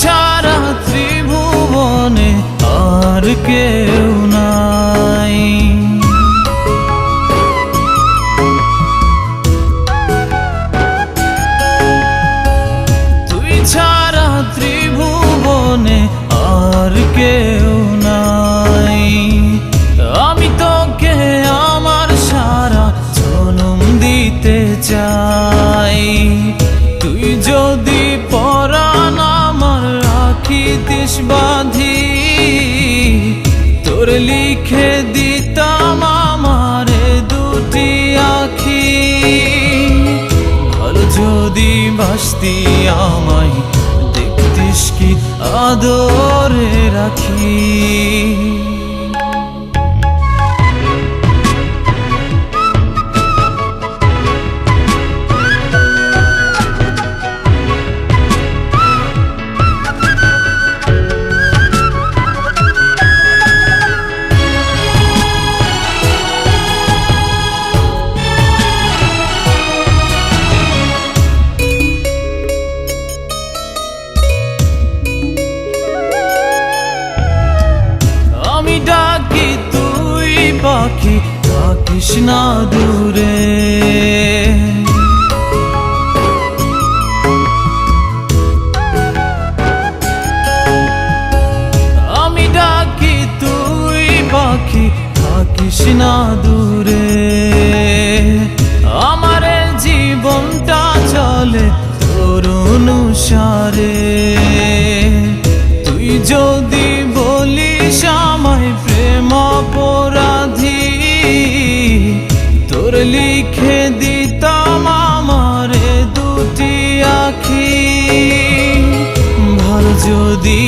ছাড়া ত্রিভুবনে আর কেউ নাই বাসতি আমায় দেখতিস কি? আদরে রাখি। না দূরে।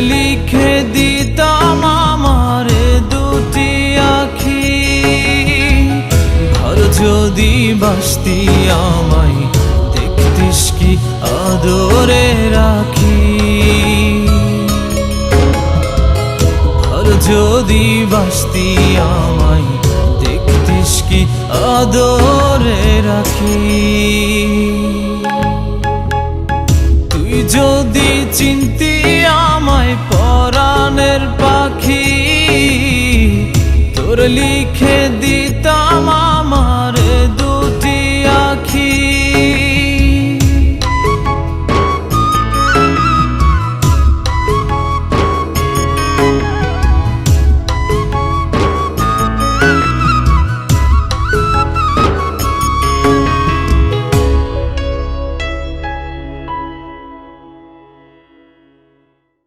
লিখে দিতাম আমারে দুটি আখি। ঘর যদি বাসতি আমায়, দেখতিস কি আদরে রাখি। ঘর যদি বাসতি আমায়, দেখতিস কি আদরে রাখি। তুই যদি চিন্তি लिखे दीता